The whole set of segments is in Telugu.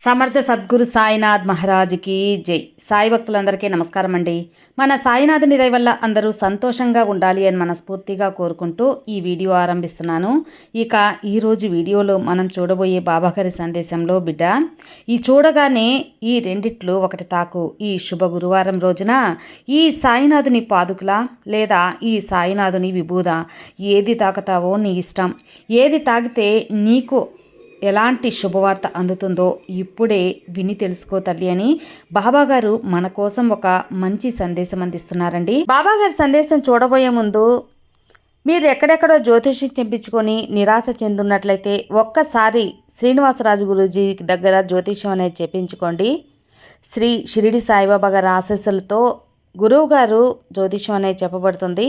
సమర్థ సద్గురు సాయినాథ్ మహారాజుకి జై. సాయి భక్తులందరికీ నమస్కారం అండి. మన సాయినాథుని దయ వల్ల అందరూ సంతోషంగా ఉండాలి అని మనస్ఫూర్తిగా కోరుకుంటూ ఈ వీడియో ఆరంభిస్తున్నాను. ఇక ఈరోజు వీడియోలో మనం చూడబోయే బాబాగారి సందేశంలో బిడ్డ ఈ చూడగానే ఈ రెండిట్లు ఒకటి తాకు. ఈ శుభ గురువారం రోజున ఈ సాయినాథుని పాదుకుల లేదా ఈ సాయినాథుని విభూద? ఏది తాకుతావో నీ ఇష్టం. ఏది తాగితే నీకు ఎలాంటి శుభవార్త అందుతుందో ఇప్పుడే విని తెలుసుకో తల్లి అని బాబా గారు మన కోసం ఒక మంచి సందేశం అందిస్తున్నారండి. బాబా గారి సందేశం చూడబోయే ముందు మీరు ఎక్కడెక్కడో జ్యోతిషి తెప్పించుకొని నిరాశ చెందున్నట్లయితే ఒక్కసారి శ్రీనివాసరాజు గురూజీ దగ్గర జ్యోతిష్యం అనేది చెప్పించుకోండి. శ్రీ షిరిడి సాయిబాబా గారి ఆశస్సులతో గురువు గారు జ్యోతిష్యం అనేది చెప్పబడుతుంది.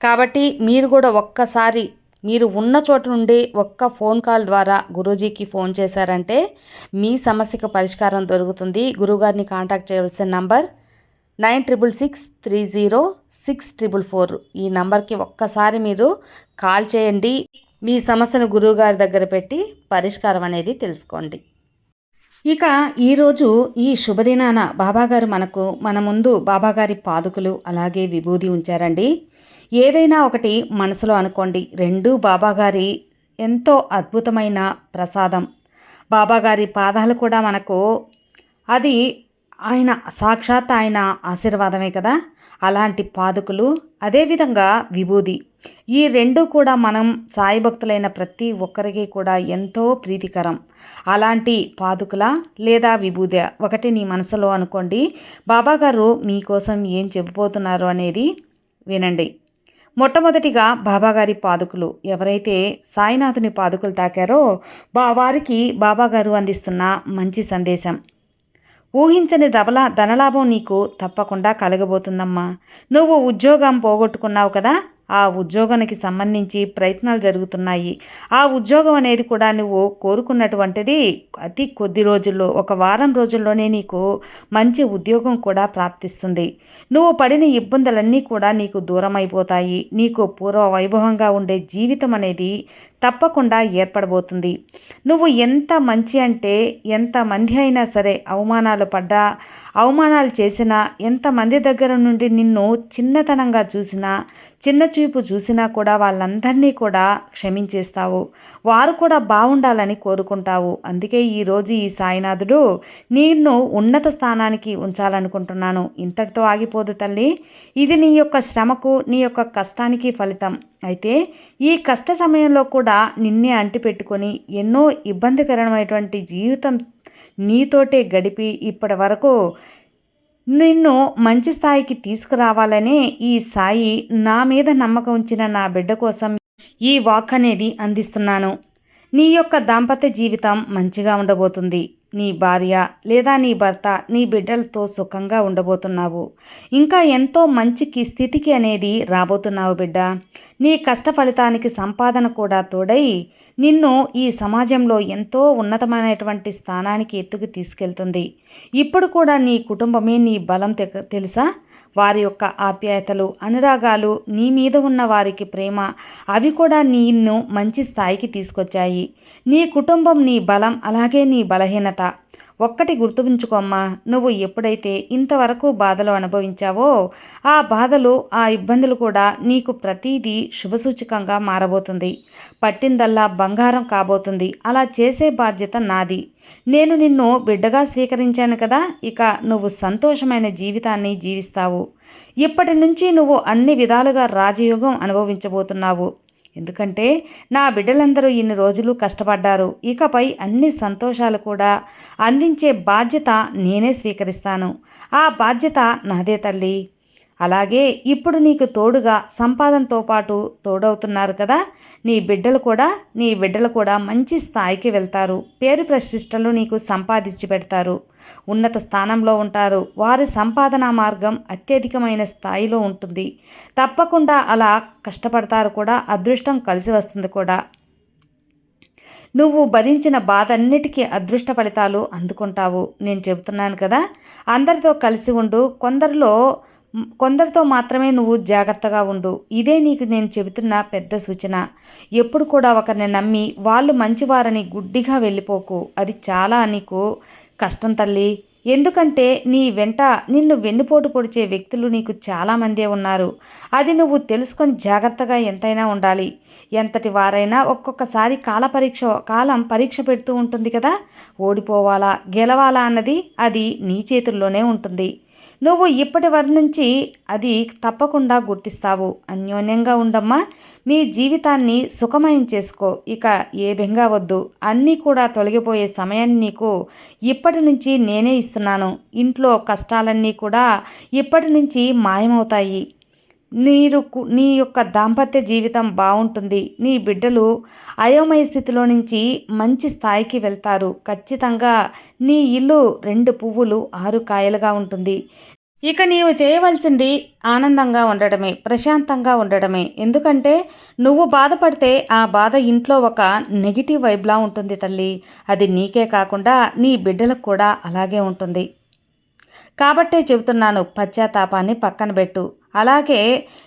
కాబట్టి మీరు కూడా ఒక్కసారి మీరు ఉన్న చోట నుండి ఒక్క ఫోన్ కాల్ ద్వారా గురూజీకి ఫోన్ చేశారంటే మీ సమస్యకు పరిష్కారం దొరుకుతుంది. గురువుగారిని కాంటాక్ట్ చేయవలసిన number nine triple six three zero six triple four. ఈ నంబర్కి ఒక్కసారి మీరు కాల్ చేయండి. మీ సమస్యను గురువుగారి దగ్గర పెట్టి పరిష్కారం అనేది తెలుసుకోండి. ఇక ఈరోజు ఈ శుభదినాన బాబాగారు మనకు మన ముందు బాబాగారి పాదుకులు అలాగే విభూది ఉంచారండి. ఏదైనా ఒకటి మనసులో అనుకోండి. రెండు బాబాగారి ఎంతో అద్భుతమైన ప్రసాదం. బాబాగారి పాదాలు కూడా మనకు అది ఆయన సాక్షాత్ ఆయన ఆశీర్వాదమే కదా. అలాంటి పాదుకులు అదేవిధంగా విభూది ఈ రెండు కూడా మనం సాయి భక్తులైన ప్రతి ఒక్కరికి కూడా ఎంతో ప్రీతికరం. అలాంటి పాదుకుల లేదా విభూద ఒకటి నీ మనసులో అనుకోండి. బాబాగారు మీకోసం ఏం చెప్పబోతున్నారు అనేది వినండి. మొట్టమొదటిగా బాబాగారి పాదుకులు. ఎవరైతే సాయినాథుని పాదుకులు తాకారో బా వారికి బాబాగారు అందిస్తున్న మంచి సందేశం. ఊహించని ధబల ధనలాభం నీకు తప్పకుండా కలగబోతుందమ్మా. నువ్వు ఉద్యోగం పోగొట్టుకున్నావు కదా? ఆ ఉద్యోగానికి సంబంధించి ప్రయత్నాలు జరుగుతున్నాయి. ఆ ఉద్యోగం అనేది కూడా నువ్వు కోరుకున్నటువంటిది అతి కొద్ది రోజుల్లో ఒక వారం రోజుల్లోనే నీకు మంచి ఉద్యోగం కూడా ప్రాప్తిస్తుంది. నువ్వు పడిన ఇబ్బందులన్నీ కూడా నీకు దూరం అయిపోతాయి నీకు పూర్వ వైభవంగా ఉండే జీవితం అనేది తప్పకుండా ఏర్పడబోతుంది. నువ్వు ఎంత మంచి అంటే ఎంతమంది అయినా సరే అవమానాలు పడ్డా అవమానాలు చేసినా ఎంతమంది దగ్గర నుండి నిన్ను చిన్నతనంగా చూసినా చిన్న చూపు చూసినా కూడా వాళ్ళందరినీ కూడా క్షమించేస్తావు. వారు కూడా బాగుండాలని కోరుకుంటావు. అందుకే ఈరోజు ఈ సాయినాథుడు నిన్ను ఉన్నత స్థానానికి ఉంచాలనుకుంటున్నాను. ఇంతటితో ఆగిపోదు తల్లి. ఇది నీ యొక్క శ్రమకు నీ యొక్క కష్టానికి ఫలితం. అయితే ఈ కష్ట సమయంలో కూడా నిన్నే అంటిపెట్టుకొని ఎన్నో ఇబ్బందికరమైనటువంటి జీవితం నీతోటే గడిపి ఇప్పటి వరకు నిన్ను మంచి స్థాయికి తీసుకురావాలనే ఈ సాయి నా మీద నమ్మకం ఉంచిన నా బిడ్డ కోసం ఈ వాక్ అనేది అందిస్తున్నాను. నీ యొక్క దాంపత్య జీవితం మంచిగా ఉండబోతుంది. నీ భార్య లేదా నీ భర్త నీ బిడ్డలతో సుఖంగా ఉండబోతున్నావు. ఇంకా ఎంతో మంచికి స్థితికి అనేది రాబోతున్నావు బిడ్డ. నీ కష్ట ఫలితానికి సంపాదన కూడా తోడై నిన్ను ఈ సమాజంలో ఎంతో ఉన్నతమైనటువంటి స్థానానికి ఎత్తుకు తీసుకెళ్తుంది. ఇప్పుడు కూడా నీ కుటుంబమే నీ బలం తెలుసా? వారి యొక్క ఆప్యాయతలు అనురాగాలు నీ మీద ఉన్న వారికి ప్రేమ అవి కూడా నిన్ను మంచి స్థాయికి తీసుకొచ్చాయి. నీ కుటుంబం నీ బలం అలాగే నీ బలహీనత ఒక్కటి గుర్తుంచుకోమ్మా నువ్వు ఎప్పుడైతే ఇంతవరకు బాధలు అనుభవించావో ఆ బాధలు ఆ ఇబ్బందులు కూడా నీకు ప్రతీదీ శుభసూచకంగా మారబోతుంది. పట్టిందల్లా బంగారం కాబోతుంది. అలా చేసే బాధ్యత నాది. నేను నిన్ను బిడ్డగా స్వీకరించాను కదా ఇక నువ్వు సంతోషమైన జీవితాన్ని జీవిస్తావు. ఇప్పటి నుంచి నువ్వు అన్ని విధాలుగా రాజయోగం అనుభవించబోతున్నావు. ఎందుకంటే నా బిడ్డలందరూ ఇన్ని రోజులు కష్టపడ్డారు. ఇకపై అన్ని సంతోషాలు కూడా అందించే బాధ్యత నేనే స్వీకరిస్తాను. ఆ బాధ్యత నాదే తల్లి. అలాగే ఇప్పుడు నీకు తోడుగా సంపాదనతో పాటు తోడవుతున్నారు కదా. నీ బిడ్డలు కూడా నీ బిడ్డలు కూడా మంచి స్థాయికి వెళ్తారు. పేరు ప్రతిష్టలు నీకు సంపాదించి పెడతారు. ఉన్నత స్థానంలో ఉంటారు. వారి సంపాదన మార్గం అత్యధికమైన స్థాయిలో ఉంటుంది. తప్పకుండా అలా కష్టపడతారు కూడా అదృష్టం కలిసి వస్తుంది కూడా. నువ్వు భరించిన బాధ అన్నిటికీ అదృష్ట ఫలితాలు అందుకుంటావు. నేను చెబుతున్నాను కదా. అందరితో కలిసి ఉండు. కొందరిలో కొందరితో మాత్రమే నువ్వు జాగ్రత్తగా ఉండు. ఇదే నీకు నేను చెబుతున్న పెద్ద సూచన. ఎప్పుడు కూడా ఒకరిని నమ్మి వాళ్ళు మంచివారని గుడ్డిగా వెళ్ళిపోకు. అది చాలా నీకు కష్టం తల్లి. ఎందుకంటే నీ వెంట నిన్ను వెన్నుపోటు పొడిచే వ్యక్తులు నీకు చాలామందే ఉన్నారు. అది నువ్వు తెలుసుకొని జాగ్రత్తగా ఎంతైనా ఉండాలి. ఎంతటి వారైనా ఒక్కొక్కసారి కాల పరీక్ష కాలం పరీక్ష పెడుతూ ఉంటుంది కదా? ఓడిపోవాలా గెలవాలా అన్నది అది నీ చేతుల్లోనే ఉంటుంది. నువ్వు ఇప్పటి వరకు నుంచి అది తప్పకుండా గుర్తిస్తావు. అన్యోన్యంగా ఉండమ్మా. మీ జీవితాన్ని సుఖమయం చేసుకో. ఇక ఏ బెంగా వద్దు. అన్నీ కూడా తొలగిపోయే సమయాన్ని నీకు ఇప్పటి నుంచి నేనే ఇస్తున్నాను. ఇంట్లో కష్టాలన్నీ కూడా ఇప్పటి నుంచి మాయమవుతాయి. నీరు నీ యొక్క దాంపత్య జీవితం బాగుంటుంది. నీ బిడ్డలు అయోమయ స్థితిలో నుంచి మంచి స్థాయికి వెళ్తారు. ఖచ్చితంగా నీ ఇల్లు రెండు పువ్వులు ఆరు కాయలుగా ఉంటుంది. ఇక నీవు చేయవలసింది ఆనందంగా ఉండడమే ప్రశాంతంగా ఉండడమే. ఎందుకంటే నువ్వు బాధపడితే ఆ బాధ ఇంట్లో ఒక నెగిటివ్ వైబ్లా ఉంటుంది తల్లి. అది నీకే కాకుండా నీ బిడ్డలకు కూడా అలాగే ఉంటుంది. కాబట్టే చెబుతున్నాను పశ్చాత్తాపాన్ని పక్కన పెట్టు. అలాగే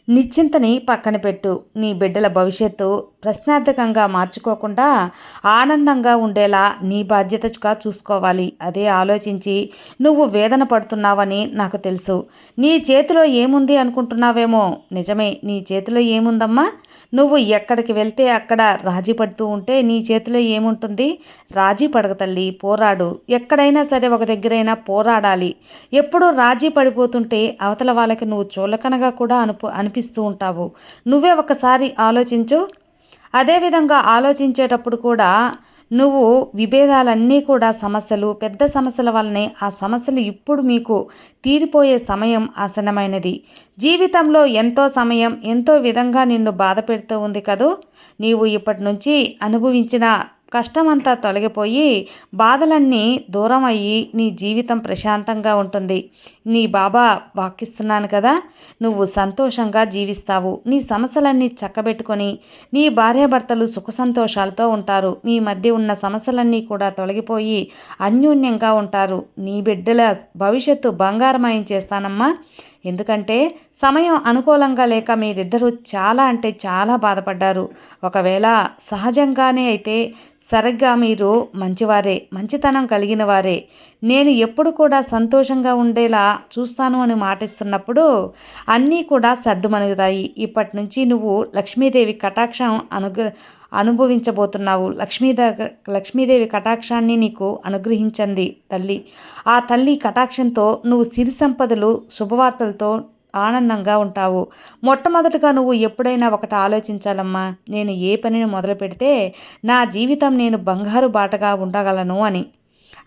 నిశ్చింతని పక్కన పెట్టు. నీ బిడ్డల భవిష్యత్తు ప్రశ్నార్థకంగా మార్చుకోకుండా ఆనందంగా ఉండేలా నీ బాధ్యతగా చూసుకోవాలి. అదే ఆలోచించి నువ్వు వేదన పడుతున్నావని నాకు తెలుసు. నీ చేతిలో ఏముంది అనుకుంటున్నావేమో? నిజమే నీ చేతిలో ఏముందమ్మా? నువ్వు ఎక్కడికి వెళ్తే అక్కడ రాజీ పడుతూ ఉంటే నీ చేతిలో ఏముంటుంది? రాజీ పడక తల్లి పోరాడు. ఎక్కడైనా సరే ఒక దగ్గరైనా పోరాడాలి. ఎప్పుడూ రాజీ పడిపోతుంటే అవతల వాళ్ళకి నువ్వు చూలకనగా కూడా అనుపు కనిపిస్తూ ఉంటావు. నువ్వే ఒకసారి ఆలోచించు. అదేవిధంగా ఆలోచించేటప్పుడు కూడా నువ్వు విభేదాలన్నీ కూడా సమస్యలు పెద్ద సమస్యల వల్లనే ఆ సమస్యలు ఇప్పుడు మీకు తీరిపోయే సమయం ఆసనమైనది జీవితంలో ఎంతో సమయం ఎంతో విధంగా నిన్ను బాధ పెడుతూ ఉంది కదూ? నీవు ఇప్పటి నుంచి అనుభవించిన కష్టమంతా తొలగిపోయి బాధలన్నీ దూరం అయ్యి నీ జీవితం ప్రశాంతంగా ఉంటుంది. నీ బాబా వాకిస్తున్నాను కదా నువ్వు సంతోషంగా జీవిస్తావు. నీ సమస్యలన్నీ చక్కబెట్టుకొని నీ భార్యాభర్తలు సుఖ సంతోషాలతో ఉంటారు. మీ మధ్య ఉన్న సమస్యలన్నీ కూడా తొలగిపోయి అన్యోన్యంగా ఉంటారు. నీ బిడ్డల భవిష్యత్తు బంగారమయం చేస్తానమ్మా. ఎందుకంటే సమయం అనుకూలంగా లేక మీరిద్దరూ చాలా అంటే చాలా బాధపడ్డారు. ఒకవేళ సహజంగానే అయితే సరిగ్గా మీరు మంచివారే మంచితనం కలిగిన వారే. నేను ఎప్పుడు కూడా సంతోషంగా ఉండేలా చూస్తాను అని మాటిస్తున్నప్పుడు అన్నీ కూడా సర్దుమణుగుతాయి. ఇప్పటి నుంచి నువ్వు లక్ష్మీదేవి కటాక్షం అనుగ్ర అనుభవించబోతున్నావు. లక్ష్మీద లక్ష్మీదేవి కటాక్షాన్ని నీకు అనుగ్రహించండి తల్లి. ఆ తల్లి కటాక్షంతో నువ్వు సిరి సంపదలు శుభవార్తలతో ఆనందంగా ఉంటావు. మొట్టమొదటిగా నువ్వు ఎప్పుడైనా ఒకటి ఆలోచించాలమ్మా నేను ఏ పనిని మొదలు పెడితే నా జీవితం నేను బంగారు బాటగా ఉండగలను అని.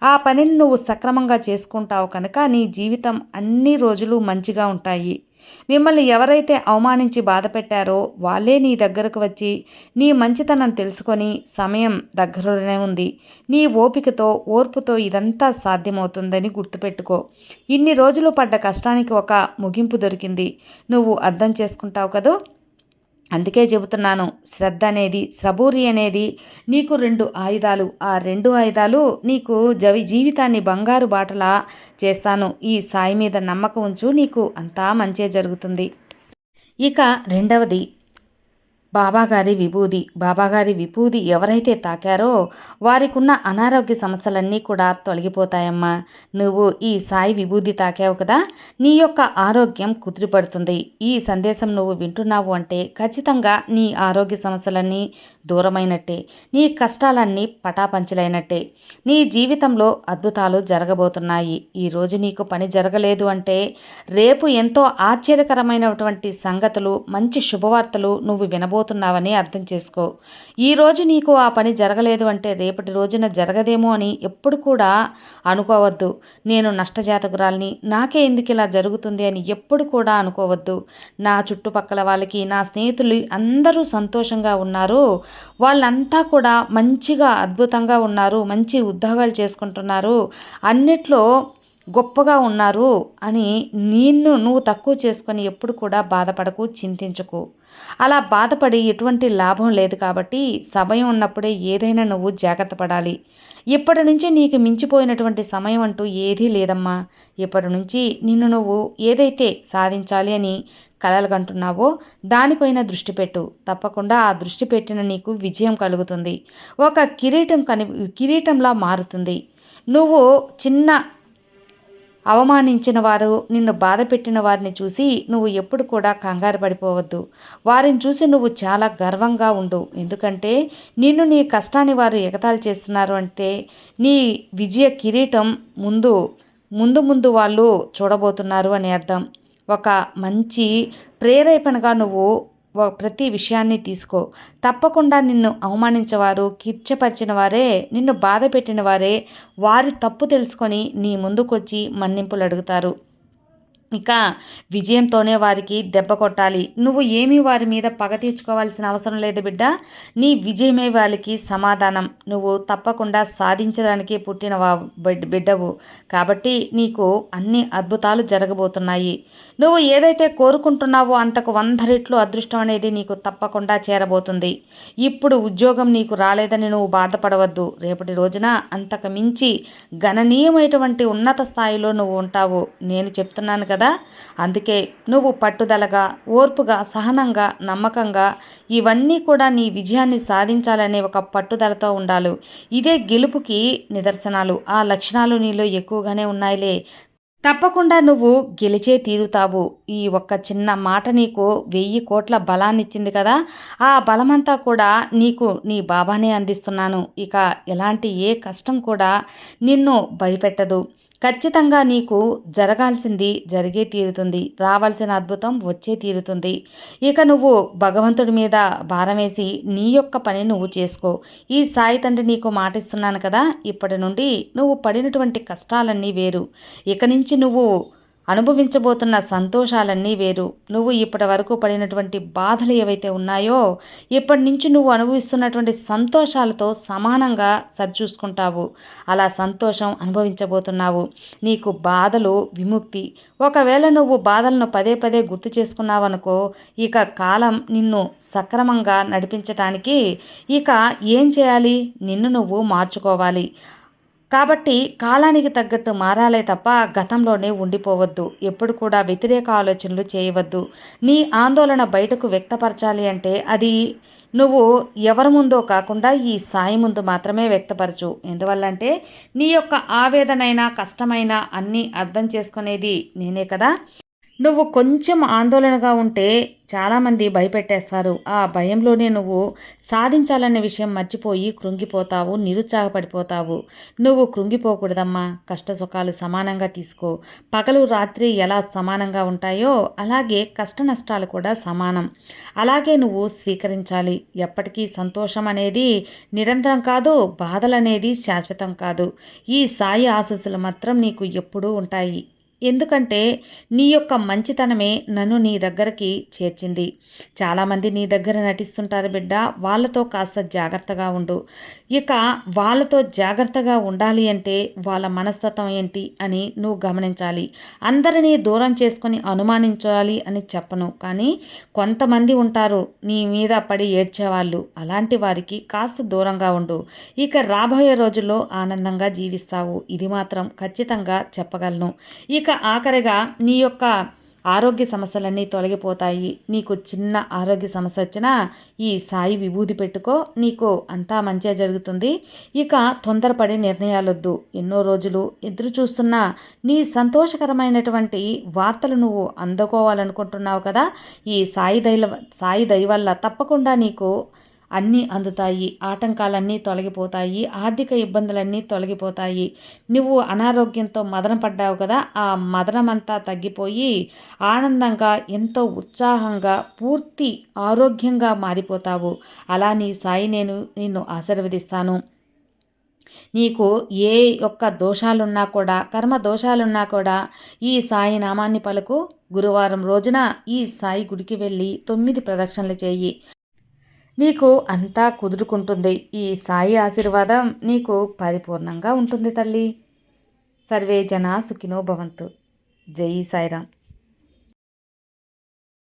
ఆ పనిని నువ్వు సక్రమంగా చేసుకుంటావు కనుక నీ జీవితం అన్ని రోజులు మంచిగా ఉంటాయి. మిమ్మల్ని ఎవరైతే అవమానించి బాధ పెట్టారో వాళ్ళే నీ దగ్గరకు వచ్చి నీ మంచితనం తెలుసుకొని సమయం దగ్గరలోనే ఉంది. నీ ఓపికతో ఓర్పుతో ఇదంతా సాధ్యమవుతుందని గుర్తుపెట్టుకో. ఇన్ని రోజులు పడ్డ కష్టానికి ఒక ముగింపు దొరికింది. నువ్వు అర్థం చేసుకుంటావు కదూ? అందుకే చెబుతున్నాను శ్రద్ధ అనేది సబూరి అనేది నీకు రెండు ఆయుధాలు. ఆ రెండు ఆయుధాలు నీకు జవి జీవితాన్ని బంగారు బాటలా చేస్తాను. ఈ సాయి మీద నమ్మకం ఉంచు నీకు అంతా మంచే జరుగుతుంది. ఇక రెండవది బాబాగారి విభూది. బాబాగారి విభూది ఎవరైతే తాకారో వారికున్న అనారోగ్య సమస్యలన్నీ కూడా తొలగిపోతాయమ్మా. నువ్వు ఈ సాయి విభూది తాకావు కదా? నీ యొక్క ఆరోగ్యం కుదిరిపడుతుంది. ఈ సందేశం నువ్వు వింటున్నావు అంటే ఖచ్చితంగా నీ ఆరోగ్య సమస్యలన్నీ దూరమైనట్టే. నీ కష్టాలన్నీ పటాపంచలైనట్టే. నీ జీవితంలో అద్భుతాలు జరగబోతున్నాయి. ఈరోజు నీకు పని జరగలేదు అంటే రేపు ఎంతో ఆశ్చర్యకరమైనటువంటి సంగతులు మంచి శుభవార్తలు నువ్వు వినబో వినబోతున్నావని అర్థం చేసుకో. ఈరోజు నీకు ఆ పని జరగలేదు అంటే రేపటి రోజున జరగదేమో అని ఎప్పుడు కూడా అనుకోవద్దు. నేను నష్టజాతకురాల్ని నాకే ఎందుకు ఇలా జరుగుతుంది అని ఎప్పుడు కూడా అనుకోవద్దు. నా చుట్టుపక్కల వాళ్ళకి నా స్నేహితులు అందరూ సంతోషంగా ఉన్నారు. వాళ్ళంతా కూడా మంచిగా అద్భుతంగా ఉన్నారు. మంచి ఉద్యోగాలు చేసుకుంటున్నారు. అన్నిట్లో గొప్పగా ఉన్నారు అని నిన్ను నువ్వు తక్కువ చేసుకొని ఎప్పుడు కూడా బాధపడకు చింతించకు. అలా బాధపడి ఎటువంటి లాభం లేదు కాబట్టి సమయం ఉన్నప్పుడే ఏదైనా నువ్వు జాగ్రత్త పడాలి. ఇప్పటి నుంచి నీకు మించిపోయినటువంటి సమయం అంటూ ఏదీ లేదమ్మా. ఇప్పటి నుంచి నిన్ను నువ్వు ఏదైతే సాధించాలి అని కలలుగంటున్నావో దానిపైన దృష్టి పెట్టు. తప్పకుండా ఆ దృష్టి పెట్టిన నీకు విజయం కలుగుతుంది. ఒక కిరీటం కని కిరీటంలా మారుతుంది. నువ్వు చిన్న అవమానించిన వారు నిన్ను బాధ పెట్టిన వారిని చూసి నువ్వు ఎప్పుడు కూడా కంగారు పడిపోవద్దు. వారిని చూసి నువ్వు చాలా గర్వంగా ఉండు. ఎందుకంటే నిన్ను నీ కష్టాన్ని వారు ఎగతాళి చేస్తున్నారు అంటే నీ విజయ కిరీటం ముందు ముందు ముందు వాళ్ళు చూడబోతున్నారు అని అర్థం. ఒక మంచి ప్రేరేపణగా నువ్వు ప్రతి విషయాన్ని తీసుకో. తప్పకుండా నిన్ను అవమానించేవారు కిర్చపరిచిన వారే నిన్ను బాధ పెట్టిన వారే వారి తప్పు తెలుసుకొని నీ ముందుకొచ్చి మన్నింపులు అడుగుతారు. ఇక విజయంతోనే వారికి దెబ్బ కొట్టాలి. నువ్వు ఏమీ వారి మీద పగ తీర్చుకోవాల్సిన అవసరం లేదు బిడ్డ. నీ విజయమే వాళ్ళకి సమాధానం. నువ్వు తప్పకుండా సాధించడానికి పుట్టిన బిడ్డవు. కాబట్టి నీకు అన్ని అద్భుతాలు జరగబోతున్నాయి. నువ్వు ఏదైతే కోరుకుంటున్నావో అంతకు వంద రెట్లు అదృష్టం అనేది నీకు తప్పకుండా చేరబోతుంది. ఇప్పుడు ఉద్యోగం నీకు రాలేదని నువ్వు బాధపడవద్దు. రేపటి రోజున అంతకు మించి గణనీయమైనటువంటి ఉన్నత స్థాయిలో నువ్వు ఉంటావు. నేను చెప్తున్నాను కదా కదా? అందుకే నువ్వు పట్టుదలగా ఓర్పుగా సహనంగా నమ్మకంగా ఇవన్నీ కూడా నీ విజయాన్ని సాధించాలనే ఒక పట్టుదలతో ఉండాలి. ఇదే గెలుపుకి నిదర్శనాలు. ఆ లక్షణాలు నీలో ఎక్కువగానే ఉన్నాయిలే. తప్పకుండా నువ్వు గెలిచే తీరుతావు. ఈ ఒక్క చిన్న మాట నీకు వెయ్యి కోట్ల బలాన్నిచ్చింది కదా? ఆ బలమంతా కూడా నీకు నీ బాబానే అందిస్తున్నాను. ఇక ఎలాంటి ఏ కష్టం కూడా నిన్ను భయపెట్టదు. ఖచ్చితంగా నీకు జరగాల్సింది జరిగే తీరుతుంది. రావాల్సిన అద్భుతం వచ్చే తీరుతుంది. ఇక నువ్వు భగవంతుడి మీద భారం వేసి నీ యొక్క పని నువ్వు చేసుకో. ఈ సాయి తండ్రి నీకు మాటిస్తున్నాను కదా ఇప్పటి నుండి నువ్వు పడినటువంటి కష్టాలన్నీ వేరు. ఇక నుంచి నువ్వు అనుభవించబోతున్న సంతోషాలన్నీ వేరు. నువ్వు ఇప్పటి వరకు పడినటువంటి బాధలు ఏవైతే ఉన్నాయో ఇప్పటి నుంచి నువ్వు అనుభవిస్తున్నటువంటి సంతోషాలతో సమానంగా సరిచూసుకుంటావు. అలా సంతోషం అనుభవించబోతున్నావు. నీకు బాధలు విముక్తి. ఒకవేళ నువ్వు బాధలను పదే పదే గుర్తు చేసుకున్నావనుకో ఇక కాలం నిన్ను సక్రమంగా నడిపించటానికి ఇక ఏం చేయాలి? నిన్ను నువ్వు మార్చుకోవాలి. కాబట్టి కాలానికి తగ్గట్టు మారాలే తప్ప గతంలోనే ఉండిపోవద్దు. ఎప్పుడు కూడా వ్యతిరేక ఆలోచనలు చేయవద్దు. నీ ఆందోళన బయటకు వ్యక్తపరచాలి అంటే అది నువ్వు ఎవరి ముందో కాకుండా ఈ సాయి ముందు మాత్రమే వ్యక్తపరచు. ఎందువల్లంటే నీ యొక్క ఆవేదనైనా కష్టమైన అన్నీ అర్థం చేసుకునేది నేనే కదా. నువ్వు కొంచెం ఆందోళనగా ఉంటే చాలామంది భయపెట్టేస్తారు. ఆ భయంలోనే నువ్వు సాధించాలనే విషయం మర్చిపోయి కృంగిపోతావు నిరుత్సాహపడిపోతావు. నువ్వు కృంగిపోకూడదమ్మా. కష్ట సుఖాలు సమానంగా తీసుకో. పగలు రాత్రి ఎలా సమానంగా ఉంటాయో అలాగే కష్ట నష్టాలు కూడా సమానం. అలాగే నువ్వు స్వీకరించాలి. ఎప్పటికీ సంతోషం అనేది నిరంతరం కాదు బాధలనేది శాశ్వతం కాదు. ఈ సాయి ఆశస్సులు మాత్రం నీకు ఎప్పుడూ ఉంటాయి. ఎందుకంటే నీ యొక్క మంచితనమే నన్ను నీ దగ్గరికి చేర్చింది. చాలామంది నీ దగ్గర నటిస్తుంటారు బిడ్డ వాళ్ళతో కాస్త జాగ్రత్తగా ఉండు. ఇక వాళ్ళతో జాగ్రత్తగా ఉండాలి అంటే వాళ్ళ మనస్తత్వం ఏంటి అని నువ్వు గమనించాలి. అందరినీ దూరం చేసుకొని అనుమానించాలి అని చెప్పను. కానీ కొంతమంది ఉంటారు నీ మీద పడి ఏడ్చేవాళ్ళు. అలాంటి వారికి కాస్త దూరంగా ఉండు. ఇక రాబోయే రోజుల్లో ఆనందంగా జీవిస్తావు. ఇది మాత్రం ఖచ్చితంగా చెప్పగలను. ఇక ఆఖరిగా నీ యొక్క ఆరోగ్య సమస్యలన్నీ తొలగిపోతాయి. నీకు చిన్న ఆరోగ్య సమస్య వచ్చినా ఈ సాయి విభూది పెట్టుకో. నీకు అంతా మంచిగా జరుగుతుంది. ఇక తొందరపడి నిర్ణయాలొద్దు. ఎన్నో రోజులు ఎదురు చూస్తున్న నీ సంతోషకరమైనటువంటి వార్తలు నువ్వు అందుకోవాలనుకుంటున్నావు కదా. ఈ సాయి దైవ సాయి దయ వల్ల తప్పకుండా నీకు అన్నీ అందుతాయి. ఆటంకాలన్నీ తొలగిపోతాయి. ఆర్థిక ఇబ్బందులన్నీ తొలగిపోతాయి. నువ్వు అనారోగ్యంతో మదన పడ్డావు కదా ఆ మదనమంతా తగ్గిపోయి ఆనందంగా ఎంతో ఉత్సాహంగా పూర్తి ఆరోగ్యంగా మారిపోతావు. అలా నీ సాయి నేను నిన్ను ఆశీర్వదిస్తాను. నీకు ఏ యొక్క దోషాలున్నా కూడా కర్మ దోషాలున్నా కూడా ఈ సాయి నామాన్ని పలుకు గురువారం రోజున ఈ సాయి గుడికి వెళ్ళి తొమ్మిది ప్రదక్షిణలు చేయి. నీకు అంతా కుదురుకుంటుంది. ఈ సాయి ఆశీర్వాదం నీకు పరిపూర్ణంగా ఉంటుంది తల్లి. సర్వే జనా సుఖినో భవంతు. జై సాయిరామ్.